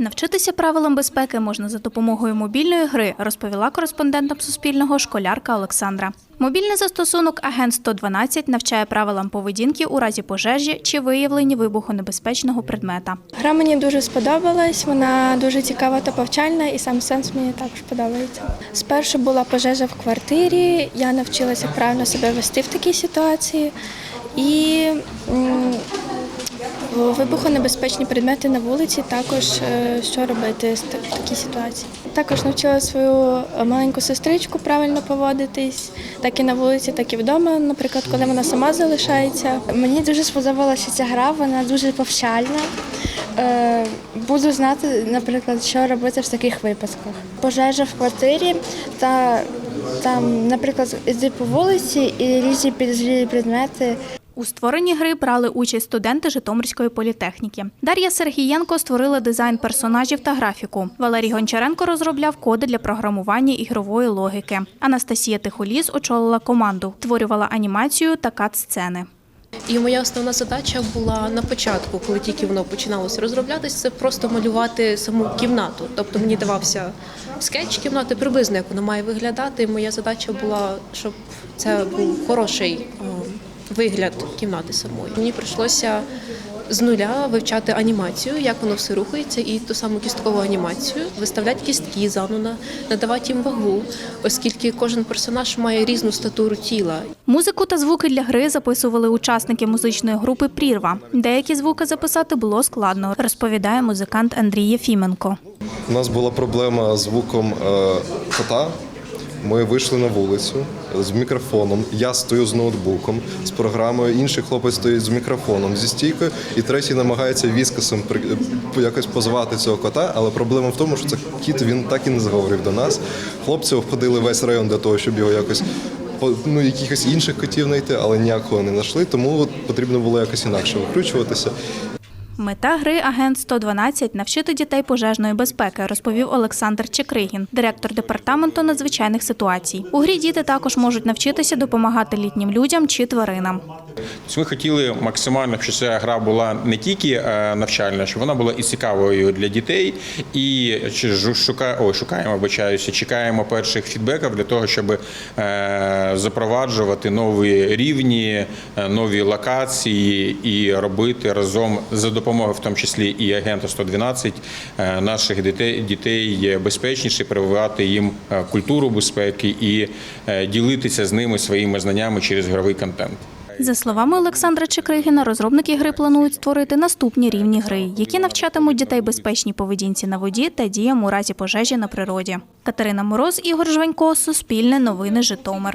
Навчитися правилам безпеки можна за допомогою мобільної гри, розповіла кореспондентам Суспільного школярка Олександра. Мобільний застосунок Агент 112 навчає правилам поведінки у разі пожежі чи виявленні вибухонебезпечного предмета. Гра мені дуже сподобалась, вона дуже цікава та повчальна, і сам сенс мені також подобається. Спершу була пожежа в квартирі, я навчилася правильно себе вести в такій ситуації. І вибухонебезпечні предмети на вулиці також е, що робити в такій ситуації. Також навчила свою маленьку сестричку правильно поводитись, так і на вулиці, так і вдома, наприклад, коли вона сама залишається. Мені дуже сподобалася ця гра, вона дуже повчальна. Е, Буду знати, наприклад, що робити в таких випадках. Пожежа в квартирі та там, наприклад, йти по вулиці і різні підозрілі предмети. У створенні гри брали участь студенти Житомирської політехніки. Дар'я Сергієнко створила дизайн персонажів та графіку. Валерій Гончаренко розробляв коди для програмування ігрової логіки. Анастасія Тихоліс очолила команду, створювала анімацію та кат-сцени. І моя основна задача була на початку, коли тільки воно починалося розроблятися, це просто малювати саму кімнату. Тобто мені давався скетч кімнати, приблизно як воно має виглядати. Моя задача була, щоб це був хороший е, вигляд кімнати самої. Мені прийшлося з нуля вивчати анімацію, як воно все рухається, і ту саму кісткову анімацію, виставляти кістки заново, надавати їм вагу, оскільки кожен персонаж має різну статуру тіла. Музику та звуки для гри записували учасники музичної групи Прірва. Деякі звуки записати було складно, розповідає музикант Андрій Єфіменко. У нас була проблема з звуком е, кота. Ми вийшли на вулицю з мікрофоном. Я стою з ноутбуком, з програмою. Інший хлопець стоїть з мікрофоном, зі стійкою, і третій намагається віскасом е, якось позвати цього кота. Але проблема в тому, що це кіт він так і не заговорив до нас. Хлопці обходили весь район для того, щоб його якось ну, якихось інших котів знайти, але ніякого не знайшли. Тому от потрібно було якось інакше викручуватися. Мета гри Агент 112 навчити дітей пожежної безпеки, розповів Олександр Чекригін, директор департаменту надзвичайних ситуацій. У грі діти також можуть навчитися допомагати літнім людям чи тваринам. Тобто Ми хотіли максимально, щоб ця гра була не тільки е, навчальна, щоб вона була і цікавою для дітей. І шука, ой, шукаємо, вибачаюся, чекаємо перших фідбеків для того, щоб е, запроваджувати нові рівні, е, нові локації і робити разом за допомогою, в тому числі і агента 112, е, наших дітей дітей безпечніше, прививати їм е, культуру безпеки і е, ділитися з ними своїми знаннями через ігровий контент. За словами Олександра Чекригіна, розробники гри планують створити наступні рівні гри, які навчатимуть дітей безпечній поведінці на воді та діям у разі пожежі на природі. Катерина Мороз, Ігор Жванько, Суспільне новини Житомир.